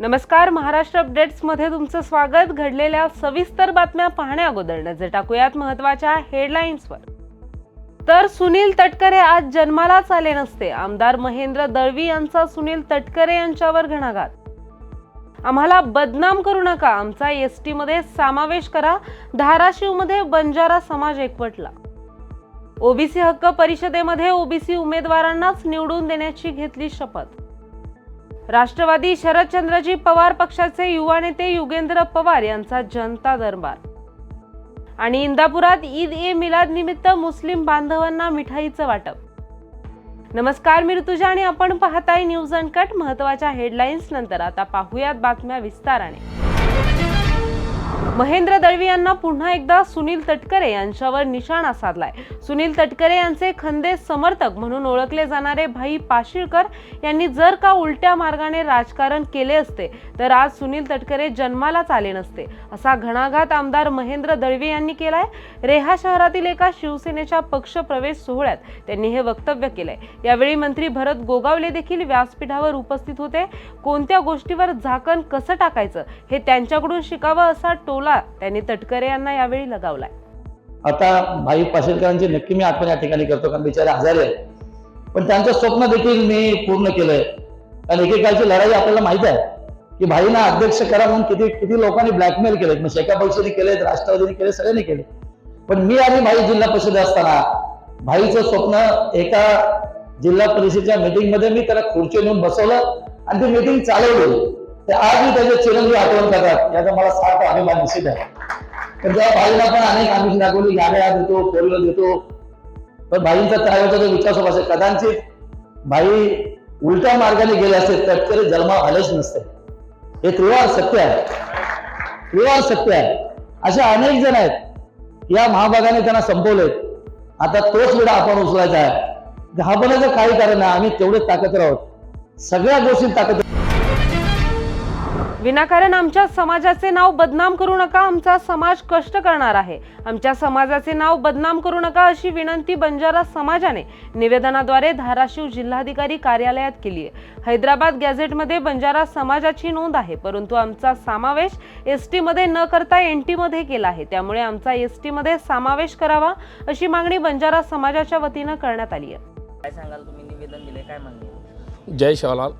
नमस्कार महाराष्ट्र अपडेट्समध्ये तुमचं स्वागत. घडलेल्या सविस्तर बातम्या पाहण्या अगोदर नजर टाकूयात महत्त्वाच्या हेडलाईन्सवर तर सुनील तटकरे आज जन्मालाच आले नसते. आमदार महेंद्र दळवी यांचा सुनील तटकरे यांच्यावर घणाघात. आम्हाला बदनाम करू नका. आमचा एस टीमध्ये समावेश करा. धाराशिवमध्ये बंजारा समाज एकवटला. ओबीसी हक्क परिषदेमध्ये ओबीसी उमेदवारांनाच निवडून देण्याची घेतली शपथ. राष्ट्रवादी शरदचंद्रजी पवार पक्षाचे युवा नेते युगेंद्र पवार यांचा जनता दरबार. आणि इंदापुरात ईद ए मिलाद निमित्त मुस्लिम बांधवांना मिठाईचं वाटप. नमस्कार मी ऋतुजा आणि आपण पाहताय न्यूज अनकट. महत्त्वाच्या हेडलाईन्स नंतर आता पाहूयात बातम्या विस्ताराने. महेंद्र दळवी यांना पुन्हा एकदा सुनील तटकरे यांच्यावर निशाणा साधलाय. सुनील तटकरे यांचे खंदे समर्थक म्हणून ओळखले जाणारे भाई पाशिळकर यांनी जर का उलट्या मार्गाने राजकारण केले असते तर आज सुनील तटकरे जन्मालाच आले नसते. असा घणाघात आमदार महेंद्र दळवी यांनी केलाय. रेहा शहरातील एका शिवसेनेच्या पक्ष प्रवेश सोहळ्यात त्यांनी हे वक्तव्य केलंय. यावेळी मंत्री भरत गोगावले देखील व्यासपीठावर उपस्थित होते. कोणत्या गोष्टीवर झाकण कसं टाकायचं हे त्यांच्याकडून शिकावं असा टो टोला त्यांनी तटकरे यांना यावेळी लगावलाय. आता भाई पाशेलकरांची नक्की मी आठवण या ठिकाणी करतो कारण बिचारे आजारी आहे पण त्यांचं स्वप्न देखील मी पूर्ण केलंय. कारण एकेकाळची लढाई आपल्याला माहीत आहे की भाईना अध्यक्ष करा म्हणून किती किती लोकांनी ब्लॅकमेल केलेत. मग शेका पक्षाने केलेत राष्ट्रवादीने केले सगळ्यांनी केले पण मी आणि भाई जिल्हा परिषद असताना भाईचं स्वप्न एका जिल्हा परिषदेच्या मीटिंगमध्ये मी त्याला खुर्ची नेऊन बसवलं आणि ती मीटिंग चालवली. ते आजही त्याचे चिरंजीव आठवण करतात. याचा मला सार्थ अभिमान निश्चित आहे. तर जेव्हा भाईला पण अनेक आम्ही दाखवली गाड्या देतो फोर व्हीलर देतो पण भाईंचा त्यावेळेचा जो विचार होत असेल. कदाचित भाई उलट्या मार्गाने गेले असते तटकरे जन्मा आलेच नसते. हे त्रिवार सत्य आहे. त्रिवार सत्य आहे. असे अनेक जण आहेत. या महाभागाने त्यांना संपवले आता तोच वेळा आपण उचलायचा आहे. घाबरण्याचं काही कारण नाही. आम्ही तेवढेच ताकद आहोत. सगळ्या गोष्टी ताकद विनाकारण आमच्या समाजाचे नाव बदनाम करू नका आमचा समाज कष्ट करणार आहे. आमच्या समाजाचे नाव बदनाम करू नका अशी विनंती बंजारा समाजाने निवेदनाद्वारे धाराशिव जिल्हाधिकारी कार्यालयात केली आहे. हैदराबाद गॅझेटमध्ये बंजारा समाजाची नोंद आहे परंतु आमचा समावेश एसमध्ये न करता एनमध्ये केला आहे. त्यामुळे आमचा एसमध्ये समावेश करावा अशी मागणी बंजारा समाजाच्या वतीनं करण्यात आली आहे. काय सांगाल तुम्ही? निवेदन दिले काय मागणी आहे? जय शिवलाल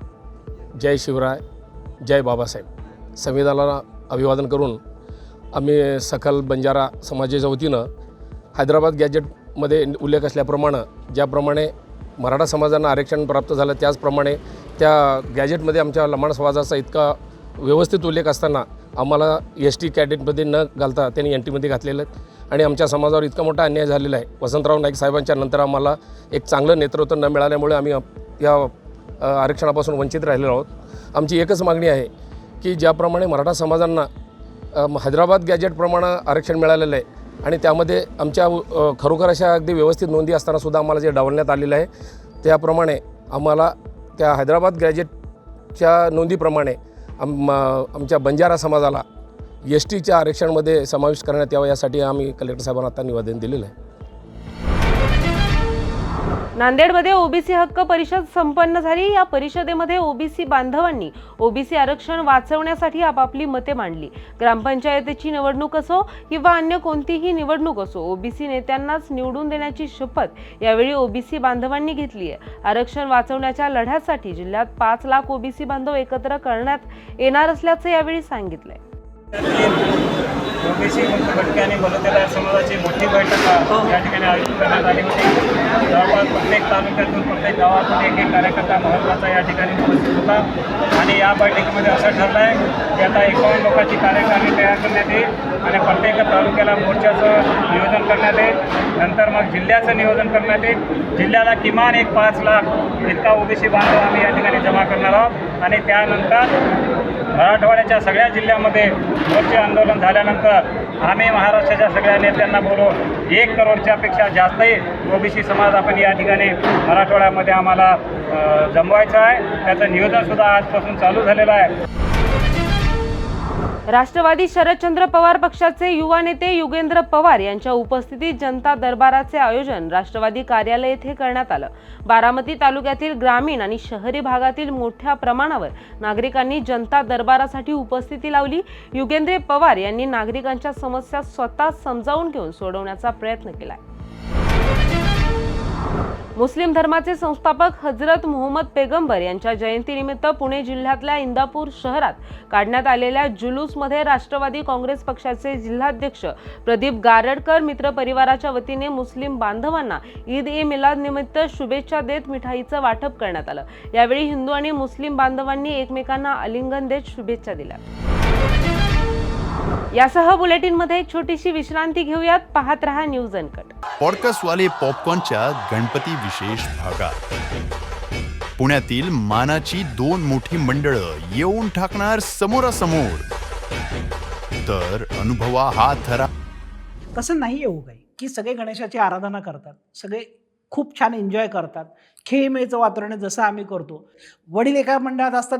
जय शिवराय जय बाबासाहेब. संविधानाला अभिवादन करून आम्ही सकल बंजारा समाजाच्या वतीनं हैदराबाद गॅजेटमध्ये उल्लेख असल्याप्रमाणे ज्याप्रमाणे मराठा समाजांना आरक्षण प्राप्त झालं त्याचप्रमाणे त्या गॅजेटमध्ये आमच्या लमाण समाजाचा इतका व्यवस्थित उल्लेख असताना आम्हाला एस टी कॅडेटमध्ये न घालता त्यांनी एन टीमध्ये घातलेलं आहे. आणि आमच्या समाजावर इतका मोठा अन्याय झालेला आहे. वसंतराव नाईक साहेबांच्या नंतर आम्हाला एक चांगलं नेतृत्व न मिळाल्यामुळे आम्ही या आरक्षणापासून वंचित राहिलेलो आहोत. आमची एकच मागणी आहे की ज्याप्रमाणे मराठा समाजांना हैदराबाद गॅजेटप्रमाणे आरक्षण मिळालेलं आहे आणि त्यामध्ये आमच्या खरोखर अशा अगदी व्यवस्थित नोंदी असतानासुद्धा आम्हाला जे डावलण्यात आलेलं आहे त्याप्रमाणे आम्हाला त्या हैदराबाद गॅजेटच्या नोंदीप्रमाणे आम आमच्या बंजारा समाजाला एस टीच्या आरक्षणमध्ये समावेश करण्यात यावा यासाठी आम्ही कलेक्टर साहेबांना आता निवेदन दिलेलं आहे. नांदेडमध्ये ओबीसी हक्क परिषद संपन्न झाली. या परिषदेमध्ये ओबीसी बांधवांनी ओबीसी आरक्षण वाचवण्यासाठी आपापली मते मांडली. ग्रामपंचायतीची निवडणूक असो किंवा अन्य कोणतीही निवडणूक असो ओबीसी नेत्यांनाच निवडून देण्याची शपथ यावेळी ओबीसी बांधवांनी घेतली आहे. आरक्षण वाचवण्याच्या लढ्यासाठी जिल्ह्यात पाच लाख ओबीसी बांधव एकत्र करण्यात येणार असल्याचं यावेळी सांगितलंय. ओबीसी मुक्त घटके आणि बलुतेदार समाजाची मोठी बैठक या ठिकाणी आयोजित करण्यात आली होती. जवळपास प्रत्येक तालुक्यातून प्रत्येक गावातून एक एक कार्यकर्ता महत्त्वाचा या ठिकाणी उपस्थित होता. आणि या बैठकीमध्ये असं ठरलं आहे की आता एकावन्न लोकांची कार्यकारिणी तयार करण्यात येईल आणि प्रत्येक तालुक्याला मोर्चाचं नियोजन करण्यात येईल. नंतर मग जिल्ह्याचं नियोजन करण्यात येईल. जिल्ह्याला किमान एक पाच लाख इतका ओबीसी बांधव आम्ही या ठिकाणी जमा करणार आहोत. आणि त्यानंतर मराठवाड्याच्या सगळ्या जिल्ह्यामध्ये मोर्चे आंदोलन झाल्यानंतर आम्ही महाराष्ट्राच्या सगळ्या नेत्यांना बोलवून एक करोडच्यापेक्षा जास्तही ओबीसी समाज आपण या ठिकाणी मराठवाड्यामध्ये आम्हाला जमवायचं आहे. त्याचं नियोजनसुद्धा आजपासून चालू झालेलं आहे. राष्ट्रवादी शरदचंद्र पवार पक्षाचे युवा नेते युगेंद्र पवार यांच्या उपस्थितीत जनता दरबाराचे आयोजन राष्ट्रवादी कार्यालय येथे करण्यात आलं. बारामती तालुक्यातील ग्रामीण आणि शहरी भागातील मोठ्या प्रमाणावर नागरिकांनी जनता दरबारासाठी उपस्थिती लावली. युगेंद्र पवार यांनी नागरिकांच्या समस्या स्वतः समजावून घेऊन सोडवण्याचा प्रयत्न केलाय. मुस्लिम धर्माचे संस्थापक हजरत मोहम्मद पेगंबर यांच्या जयंतीनिमित्त पुणे जिल्ह्यातल्या इंदापूर शहरात काढण्यात आलेल्या जुलूसमध्ये राष्ट्रवादी काँग्रेस पक्षाचे जिल्हाध्यक्ष प्रदीप गारडकर मित्र परिवाराच्या वतीने मुस्लिम बांधवांना ईद ए मिलाद निमित्त शुभेच्छा देत मिठाईचं वाटप करण्यात आलं. यावेळी हिंदू आणि मुस्लिम बांधवांनी एकमेकांना आलिंगन देत शुभेच्छा दिल्या. यासह बुलेटिनमध्ये एक छोटीशी विश्रांती घेऊयात. पाहत रहा न्यूज अनकट. पॉडकास्टवाले पॉपकॉर्नच्या गणपती विशेष भागात. पुण्यातील मानाची दोन मोठी मंडळं येऊन टाकणार समोरासमोर. तर अनुभवा हा थरा तसं नाही येऊ काही. की सगळे गणेशाची आराधना करतात. सगळे खूप छान एन्जॉय करतात. खेळमेचं वातावरण जसं आम्ही करतो. वडील एका मंडळात असतात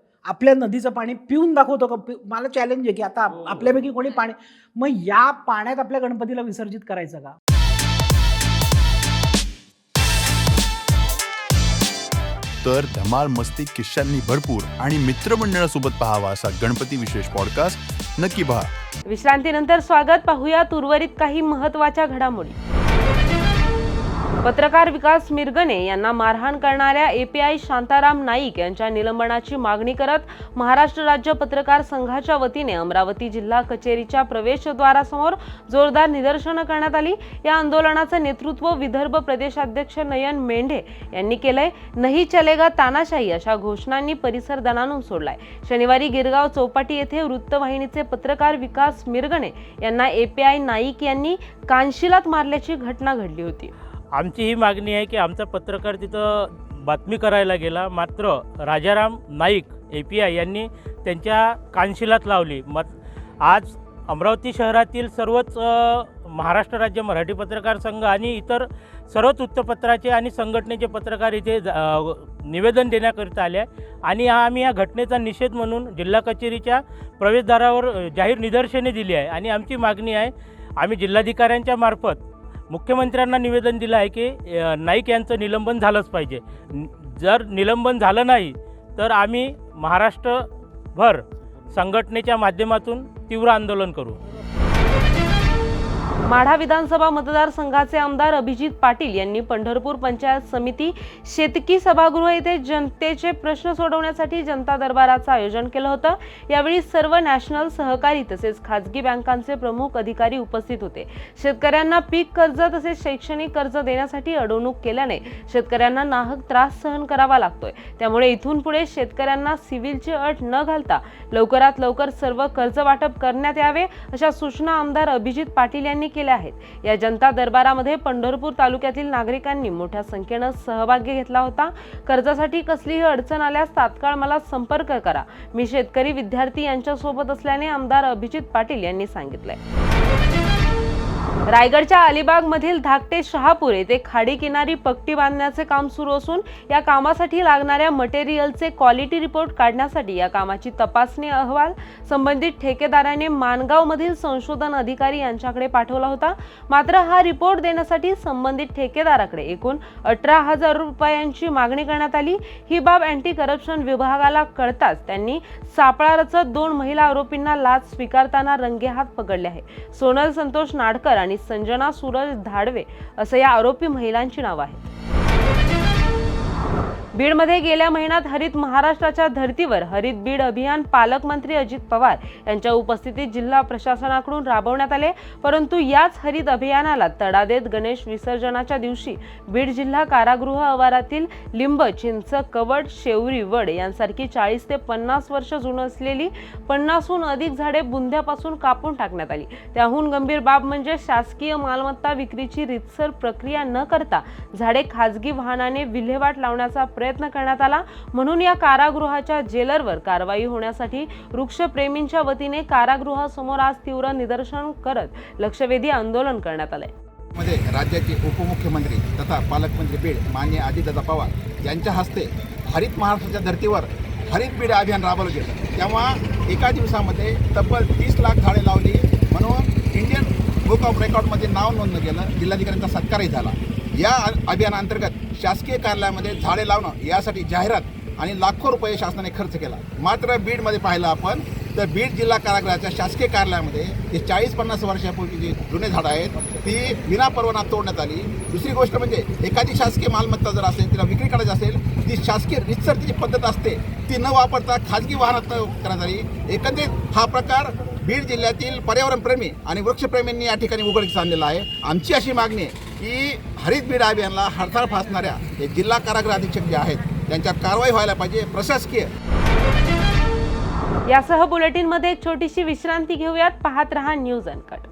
आपल्या नदीचं पाणी पिऊन दाखवतो का? पि- मला चॅलेंज आहे की आता आप- आपल्यापैकी कोणी पाणी मग या पाण्यात आपल्या गणपतीला विसर्जित करायचं का? तर धमाल मस्ती किश्यांनी भरपूर आणि मित्रमंडळासोबत पाहावा असा गणपती विशेष पॉडकास्ट नक्की पहा. विश्रांतीनंतर स्वागत पाहूयात उर्वरित काही महत्त्वाच्या घडामोडी. पत्रकार विकास मिरगणे यांना मारहाण करणाऱ्या एपीआय शांताराम नाईक यांच्या निलंबनाची मागणी करत महाराष्ट्र राज्य पत्रकार संघाच्या वतीने अमरावती जिल्हा कचेरीच्या प्रवेशद्वारासमोर जोरदार निदर्शनं करण्यात आली. या आंदोलनाचं नेतृत्व विदर्भ प्रदेशाध्यक्ष नयन मेंढे यांनी केलंय. नाही चलेगा तानाशाही अशा घोषणांनी परिसर दणानून सोडलाय. शनिवारी गिरगाव चौपाटी येथे वृत्तवाहिनीचे पत्रकार विकास मिरगणे यांना एपीआय नाईक यांनी कानशिलात मारल्याची घटना घडली होती. आमची ही मागणी आहे की आमचा पत्रकार तिथं बातमी करायला गेला. मात्र Rajaram Naik A P I यांनी त्यांच्या कानशिलात लावली. मत आज अमरावती शहरातील सर्वच महाराष्ट्र राज्य मराठी पत्रकार संघ आणि इतर सर्वच वृत्तपत्राचे आणि संघटनेचे पत्रकार इथे निवेदन देण्याकरिता आले आहे आणि हा आम्ही या घटनेचा निषेध म्हणून जिल्हा कचेरीच्या प्रवेशद्वारावर जाहीर निदर्शने दिली आहे. आणि आमची मागणी आहे आम्ही जिल्हाधिकाऱ्यांच्या मार्फत मुख्यमंत्र्यांना निवेदन दिलं आहे की नाईक यांचं निलंबन झालंच पाहिजे. जर निलंबन झालं नाही तर आम्ही महाराष्ट्रभर संघटनेच्या माध्यमातून तीव्र आंदोलन करू. माढा विधानसभा मतदारसंघाचे आमदार अभिजित पाटील यांनी पंढरपूर पंचायत समिती शेतकी सभागृह येथे जनतेचे प्रश्न सोडवण्यासाठी जनता दरबाराचं आयोजन केलं होतं. यावेळी सर्व नॅशनल सहकारी तसेच खाजगी बँकांचे प्रमुख अधिकारी उपस्थित होते. शेतकऱ्यांना पीक कर्ज तसेच शैक्षणिक कर्ज देण्यासाठी अडवणूक केल्याने शेतकऱ्यांना नाहक त्रास सहन करावा लागतोय. त्यामुळे इथून पुढे शेतकऱ्यांना सिव्हिलची अट न घालता लवकरात लवकर सर्व कर्ज वाटप करण्यात यावे अशा सूचना आमदार अभिजित पाटील यांनी केल्या आहेत. या जनता दरबारामध्ये पंढरपूर तालुक्यातील नागरिकांनी मोठ्या संख्येनं सहभागी घेतला होता. कर्जासाठी कसलीही अडचण आल्यास तात्काळ मला संपर्क करा. मी शेतकरी विद्यार्थी यांच्यासोबत असल्याने आमदार अभिजित पाटील यांनी सांगितलंय. रायगडच्या अलिबाग मधील धाकटे शहापूर येथे खाडी किनारी पट्टी बांधण्याचे काम सुरू असून या कामासाठी लागणाऱ्या मटेरियलचे क्वालिटी रिपोर्ट काढण्यासाठी या कामाची तपासणी अहवाल संबंधित ठेकेदाराने मानगाव मधील संशोधन अधिकारी यांच्याकडे पाठवला होता. मात्र हा रिपोर्ट देण्यासाठी संबंधित ठेकेदाराकडे एकूण अठरा हजार रुपयांची मागणी करण्यात आली. ही बाब अँटी करप्शन विभागाला कळताच त्यांनी सापळा रचत दोन महिला आरोपींना लाच स्वीकारताना रंगेहात पकडले आहे. सोनल संतोष नाडकर आणि आणि संजना सूरज धाडवे असं या आरोपी महिलांची नावं आहेत बीडमध्ये गेल्या महिन्यात हरित महाराष्ट्राच्या धर्तीवर हरित बीड अभियान पालकमंत्री अजित पवार यांच्या उपस्थितीत जिल्हा प्रशासनाकडून राबवण्यात आले. परंतु याच हरित अभियानाला तडा देत गणेश विसर्जनाच्या दिवशी बीड जिल्हा कारागृह आवारातील लिंब चिंच कवड शेवरी वड यांसारखी चाळीस ते पन्नास वर्ष जुनं असलेली पन्नासहून अधिक झाडे बुंद्यापासून कापून टाकण्यात आली. त्याहून गंभीर बाब म्हणजे शासकीय मालमत्ता विक्रीची रितसर प्रक्रिया न करता झाडे खाजगी वाहनाने विल्हेवाट लावण्याचा प्रयत्न करण्यात आला. म्हणून या कारागृहाच्या जेलरवर कारवाई होण्यासाठी वृक्षप्रेमींच्या वतीने कारागृहासमोर आज तीव्र निदर्शन करत लक्षवेधी आंदोलन करण्यात आले मध्ये राज्याचे उपमुख्यमंत्री तथा पालकमंत्री बीड मान्य अजितदादा पवार यांच्या हस्ते हरित महाराष्ट्राच्या धर्तीवर हरित बीड अभियान राबवलं गेलं. तेव्हा एका दिवसामध्ये तब्बल तीस लाख झाडे लावली. म्हणून इंडियन बुक ऑफ रेकॉर्डमध्ये नाव नोंदलं गेलं जिल्हाधिकाऱ्यांचा सत्कारही झाला. या अभियानाअंतर्गत शासकीय कार्यालयामध्ये झाडे लावणं यासाठी जाहिरात आणि लाखो रुपये शासनाने खर्च केला. मात्र बीडमध्ये पाहिलं आपण तर बीड जिल्हा कारागृहाच्या शासकीय कार्यालयामध्ये जे चाळीस पन्नास वर्षापूर्वी जी जुने झाडं आहेत ती विना परवाना तोडण्यात आली. दुसरी गोष्ट म्हणजे एखादी शासकीय मालमत्ता जर असेल तिला विक्री करायची असेल ती शासकीय रितसर जी पद्धत असते ती न वापरता खाजगी वाहनात करण्यात आली. एकंदरीत हा प्रकार बीड जिल्ह्यातील पर्यावरणप्रेमी आणि वृक्षप्रेमींनी या ठिकाणी उघडकीस आणलेला आहे. आमची अशी मागणी आहे की हरित बीड अभियानला हरताळ फासणाऱ्या हे जिल्हा कारागृह अधीक्षक जे आहेत त्यांच्यावर कारवाई व्हायला पाहिजे प्रशासकीय. यासह बुलेटिनमध्ये एक छोटीशी विश्रांती घेऊयात पाहत रहा न्यूज अनकट.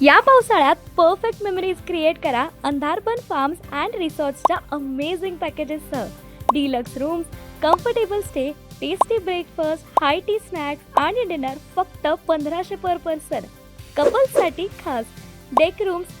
या पावसाळ्यात परफेक्ट मेमरीज क्रिएट करा अंधारबन फार्म्स अँड रिसॉर्ट्सच्या amazing पॅकेजेससह deluxe rooms comfortable stay tasty breakfast high tea snacks आणि डिनर फक्त पंधराशे पर पर्सन कपल्ससाठी खास. डेक रूम्स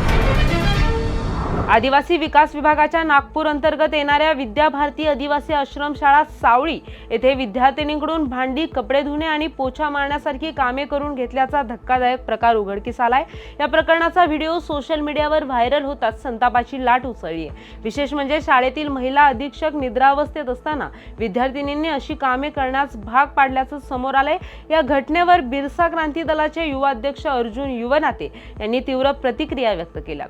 आदिवासी विकास विभागाच्या नागपूर अंतर्गत येणाऱ्या विद्याभारती आदिवासी आश्रमशाळा सावळी येथे विद्यार्थिनींकडून भांडी कपडे धुणे आणि पोछा मारण्यासारखी कामे करून घेतल्याचा धक्कादायक प्रकार उघडकीस आलाय. या प्रकरणाचा व्हिडिओ सोशल मीडियावर व्हायरल होताच संतापाची लाट उसळली आहे. विशेष म्हणजे शाळेतील महिला अधीक्षक निद्रावस्थेत असताना विद्यार्थिनींनी अशी कामे करण्यास भाग पाडल्याचं समोर आलंय. या घटनेवर बिरसा क्रांती दलाचे युवा अध्यक्ष अर्जुन युवनाते यांनी तीव्र प्रतिक्रिया व्यक्त केल्या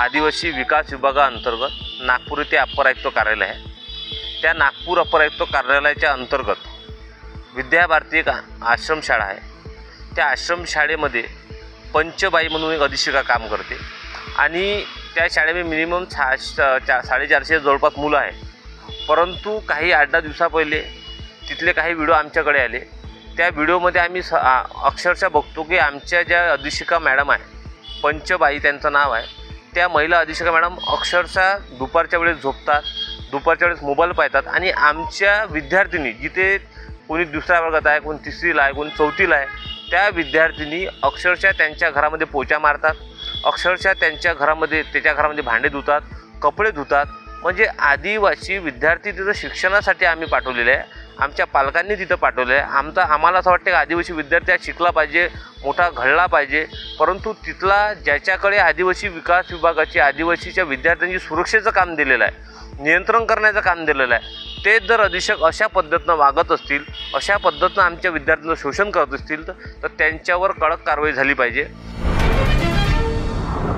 आदिवासी विकास विभागाअंतर्गत नागपूर येथे अप्पर आयुक्त कार्यालय आहे. त्या नागपूर अप्पर आयुक्त कार्यालयाच्या अंतर्गत विद्याभारती एक आश्रमशाळा आहे. त्या आश्रमशाळेमध्ये पंचबाई म्हणून एक अधीक्षिका काम करते. आणि त्या शाळेमध्ये मिनिमम सहा चा साडेचारशे जवळपास मुलं आहे परंतु काही आठ दहा दिवसा पहिले तिथले काही व्हिडिओ आमच्याकडे आले. त्या व्हिडिओमध्ये आम्ही स अक्षरशः बघतो की आमच्या ज्या अधीक्षिका मॅडम आहे पंचबाई त्यांचं नाव आहे. त्या महिला अधीक्षक मॅडम अक्षरशः दुपारच्या वेळेस झोपतात दुपारच्या वेळेस मोबाईल पाहतात आणि आमच्या विद्यार्थिनी जिथे कोणी दुसऱ्या वर्गात आहे कोणी तिसरीला आहे कोणी चौथीला आहे त्या विद्यार्थिनी अक्षरशः त्यांच्या घरामध्ये पोचा मारतात अक्षरशः त्यांच्या घरामध्ये त्याच्या घरामध्ये भांडे धुतात कपडे धुतात. म्हणजे आदिवासी विद्यार्थी तिथं शिक्षणासाठी आम्ही पाठवलेले आहे. आमच्या पालकांनी तिथं पाठवलं आहे आमचा आम्हाला असं वाटतं की आदिवासी विद्यार्थी हा शिकला पाहिजे मोठा घडला पाहिजे. परंतु तिथला ज्याच्याकडे आदिवासी विकास विभागाची आदिवासीच्या विद्यार्थ्यांची सुरक्षेचं काम दिलेलं आहे नियंत्रण करण्याचं काम दिलेलं आहे ते जर अधीक्षक अशा पद्धतीनं वागत असतील अशा पद्धतीनं आमच्या विद्यार्थ्यांचं शोषण करत असतील तर तर त्यांच्यावर कडक कारवाई झाली पाहिजे.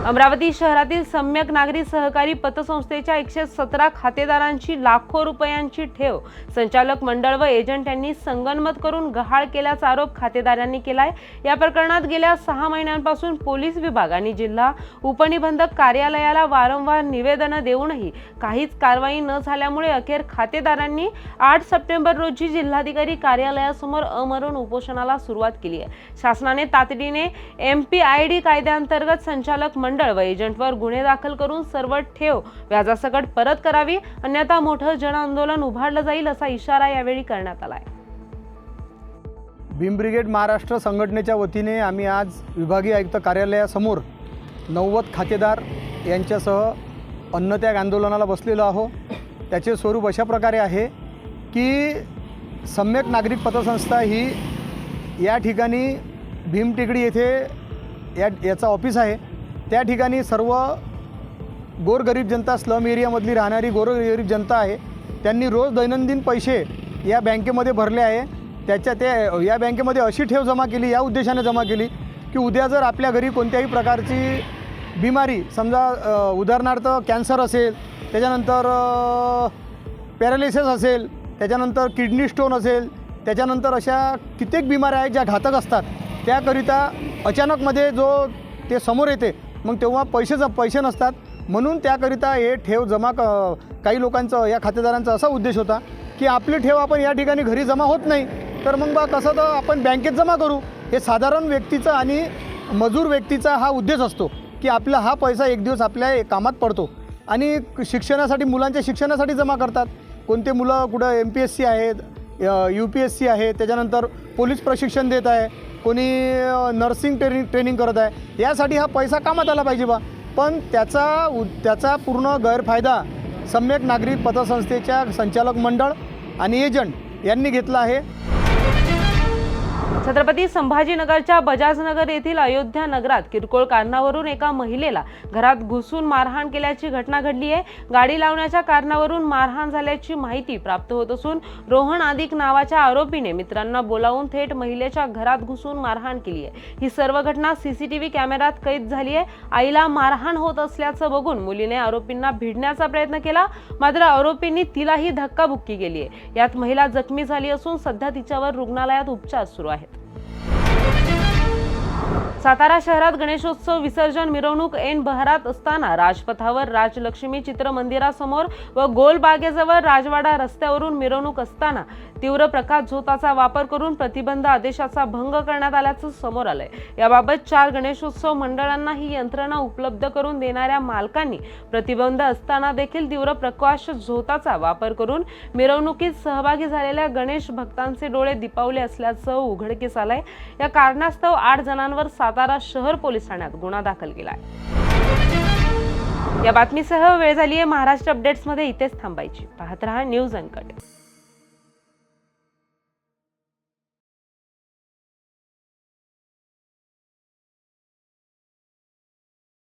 अमरावती शहरातील सम्यक नागरी सहकारी पतसंस्थेच्या एकशे सतरा खातेदारांची लाखो रुपयांची ठेव. संचालक मंडळ व एजंट यांनी संगनमत करून गहाळ केल्याचा आरोप खातेदारांनी केलाय. या प्रकरणात गेल्या सहा महिन्यांपासून पोलीस विभाग आणि जिल्हा उपनिबंधक कार्यालयाला वारंवार निवेदनं देऊनही काहीच कारवाई न झाल्यामुळे अखेर खातेदारांनी आठ सप्टेंबर रोजी जिल्हाधिकारी कार्यालयासमोर अमरण उपोषणाला सुरुवात केली आहे. शासनाने तातडीने एम पी आय डी कायद्याअंतर्गत संचालक मंडळ मंडळ व एजंटवर गुन्हे दाखल करून सर्व ठेव व्याजासकट परत करावी अन्यथा मोठं जनआंदोलन उभारलं जाईल असा इशारा यावेळी करण्यात आलाय. भीम ब्रिगेड महाराष्ट्र संघटनेच्या वतीने आम्ही आज विभागीय आयुक्त कार्यालयासमोर नव्वद खातेदार यांच्यासह अन्नत्याग आंदोलनाला बसलेलो आहो त्याचे स्वरूप अशा प्रकारे आहे की सम्यक नागरिक पतसंस्था ही या ठिकाणी भीमटेकडी येथे या याचं ऑफिस आहे. त्या ठिकाणी सर्व गोरगरीब जनता स्लम एरियामधली राहणारी गोरगरीब जनता आहे. त्यांनी रोज दैनंदिन पैसे या बँकेमध्ये भरले आहे. त्याच्या ते या बँकेमध्ये अशी ठेव जमा केली या उद्देशाने जमा केली की उद्या जर आपल्या घरी कोणत्याही प्रकारची बिमारी समजा उदाहरणार्थ कॅन्सर असेल त्याच्यानंतर पॅरालिसिस असेल त्याच्यानंतर किडनी स्टोन असेल त्याच्यानंतर अशा कित्येक बिमाऱ्या आहेत ज्या घातक असतात. त्याकरिता अचानकमध्ये जो ते समोर येते मग तेव्हा पैसे ज पैसे नसतात. म्हणून त्याकरिता हे ठेव जमा क काही लोकांचं या खातेदारांचा असा उद्देश होता की आपली ठेव आपण या ठिकाणी घरी जमा होत नाही. तर मग बा कसं तर आपण बँकेत जमा करू. हे साधारण व्यक्तीचं आणि मजूर व्यक्तीचा हा उद्देश असतो की आपला हा पैसा एक दिवस आपल्या कामात पडतो. आणि शिक्षणासाठी मुलांच्या शिक्षणासाठी जमा करतात. कोणते मुलं कुठं एम पी एस सी आहेत यू पी एस सी आहे त्याच्यानंतर पोलीस प्रशिक्षण देत आहे. कोणी नर्सिंग ट्रेनिंग ट्रेनिंग करत आहे. यासाठी हा पैसा कामात आला पाहिजे बा. पण त्याचा उ त्याचा पूर्ण गैरफायदा सम्यक नागरिक पतसंस्थेच्या संचालक मंडळ आणि एजंट यांनी घेतला आहे. छत्रपती संभाजीनगरच्या बजाजनगर येथील अयोध्या नगरात किरकोळ कारणावरून एका महिलेला घरात घुसून मारहाण केल्याची घटना घडली आहे. गाडी लावण्याच्या कारणावरून मारहाण झाल्याची माहिती प्राप्त होत असून रोहन आदिक नावाच्या आरोपीने मित्रांना बोलावून थेट महिलेच्या घरात घुसून मारहाण केली आहे. ही सर्व घटना सीसीटीव्ही कॅमेऱ्यात कैद झाली आहे. आईला मारहाण होत असल्याचं बघून मुलीने आरोपींना भिडण्याचा प्रयत्न केला. मात्र आरोपींनी तिलाही धक्काबुक्की केली आहे. यात महिला जखमी झाली असून सध्या तिच्यावर रुग्णालयात उपचार सुरू आहेत. सातारा शहरात गणेशोत्सव विसर्जन मिरवणूक ऐन बहरात असताना राजपथावर राजलक्ष्मी चित्र मंदिरासमोर व गोलबागेजवळ राजवाडा रस्त्यावरून मिरवणूक असताना तीव्र प्रकाश झोताचा वापर करून प्रतिबंध आदेशाचा भंग करण्यात आल्याचं समोर आलंय. याबाबत चार गणेशोत्सव मंडळांना ही यंत्रणा उपलब्ध करून देणाऱ्या मालकांनी प्रतिबंध असताना देखील तीव्र प्रकाश झोताचा वापर करून मिरवणुकीत सहभागी झालेल्या गणेश भक्तांचे डोळे दिपावले असल्याचं उघडकीस आलंय. या कारणास्तव आठ जणांवर सात सातारा शहर पोलीस ठाण्यात गुन्हा दाखल केला आहे या बातमीसह वेळ झाली आहे महाराष्ट्र अपडेट्समध्ये इथेच थांबायची. पाहत रहा न्यूज अनकट